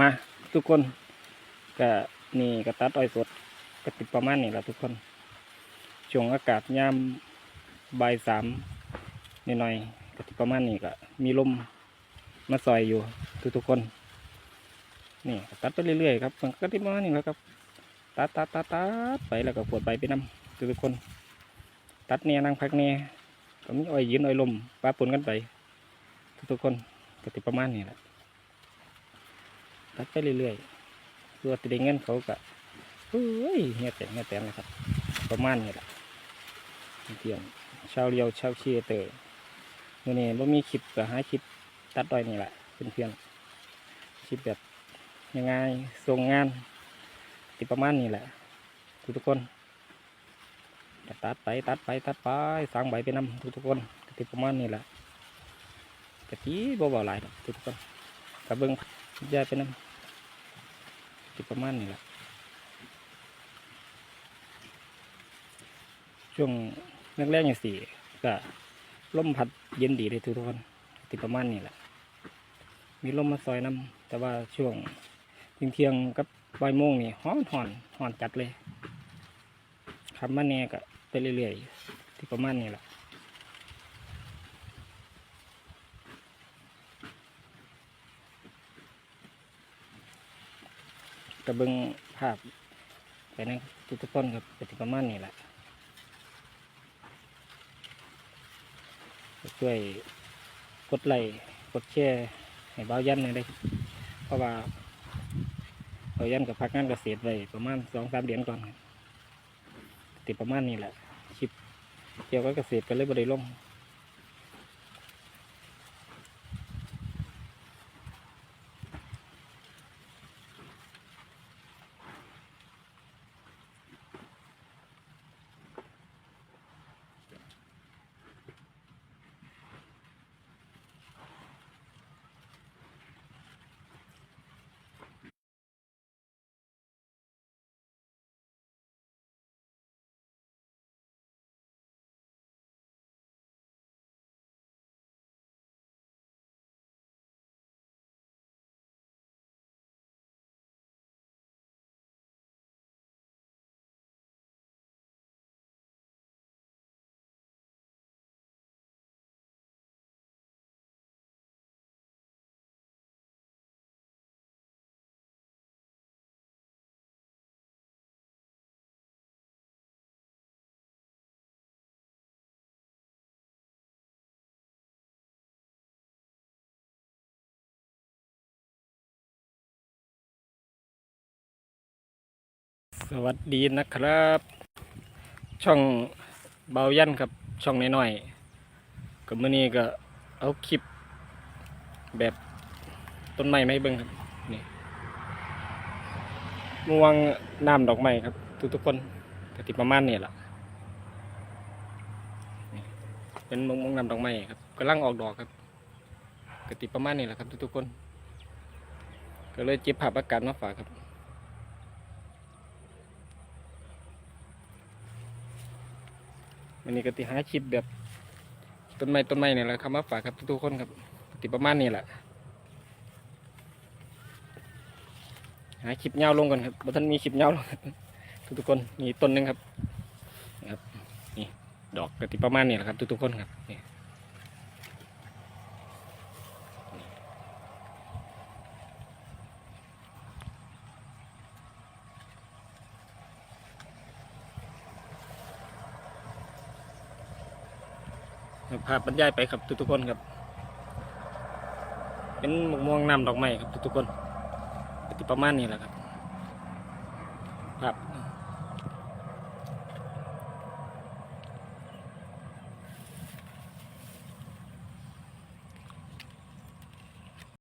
มาทุกคนก็นี่ก็ตัดอ้อยสดก็ติดประมาณนี้แหละทุกคนช่วงอากาศยามบ่ายสามนิดหน่อยก็ติดประมาณนี้ก็มีลมมาซอยอยู่ทุกทุกๆคน นี่ตัดไปเรื่อยๆครับมันก็ติดประมาณนี้แหล้วครับตัดตัดตัดตัดไปแล้วก็ปวดใบไปนำทุกทุกๆคน ตัดเนี่ยนั่งพักเนี่ยก็มีอ้อยยืนอ้อยลมปะปนกันไปทุกทุกๆคนก็ติดประมาณนี้แหละ ตัดไปเรื่อยๆเพื่อจะได้เงินเขาก็เฮ้ยเงี้ยแต่เงี้ยแต่นะครับ ประมาณนี้แหละเที่ยงชาวเรียวชาวเชียเตอร์มื่อนี้ว่ามีคลิปก็หาคลิปตัดดอยนี่แหละเพื่อนๆคลิปแบบยังไงส่งงานติดประมาณนี้แหละ ทุกทุกคนตัดไปตัดไปตัดไปสร้างใบไปนำทุกทุกคนติดประมาณนี้แหละกะทิบ่เบาหลายทุกทุกคนกับเบิ้ง ย้ายไปน้ำติดประมาณนี้แหละช่วงแรกๆอย่างสี่ก็ลมพัดเย็นดีเลยทุกคนติดประมาณนี้แหละ มีลมมาซอยน้ำแต่ว่าช่วงเที่ยงๆกับบ่ายโมงนี่ฮ้อนหอนหอนจัดเลยคำมาเนี่ยก็ไปเรื่อยๆที่ประมาณนี้แหละ กระเบิงภาพไปในทุกทุกต้นครับเป็นประมาณนี้แหละช่วยกดไลค์กดแชร์ให้เบายันหน่อยได้เพราะว่าเบายันกับพักงานเกษตรไว้ประมาณสองสามเดือนก่อนติดประมาณนี้แหละคลิปเกี่ยวกับเกษตรก็เลยบริลง สวัสดีนะครับ ช่องเบายันครับช่องน้อยๆกับมื่อนี้ก็เอาคลิปแบบต้นไม้ไม่เบิ่งครับนี่มวงน้ำดอกไม้ครับ ทุกทุกๆคนกติประมาณนี้แหละเป็นมวงมวงน้ำดอกไม้ครับกำลังออกดอกครับกติประมาณนี้แหละครับ ทุกๆคน ก็เลยเจ็บภาพอากาศมาฝากครับ วันนี้ก็ติหาคลิปแบบต้นไม้ต้นไม้เนี่ยแหละครับมาฝากครับทุกๆคนครับติประมาณนี้แหละหาคลิปยาลงกันครับบัท่านมีคลิปยาลงทุกๆคนมีต้นหนึงครับครับนี่ดอกกติประมาณนี้แหละครับทุกๆคนครับนี่ ภาพบรรยายไปครับทุกๆคนครับ เป็นมะม่วงน้ำดอกไม้ครับทุกๆคนก็ติประมาณนี้แหละครับ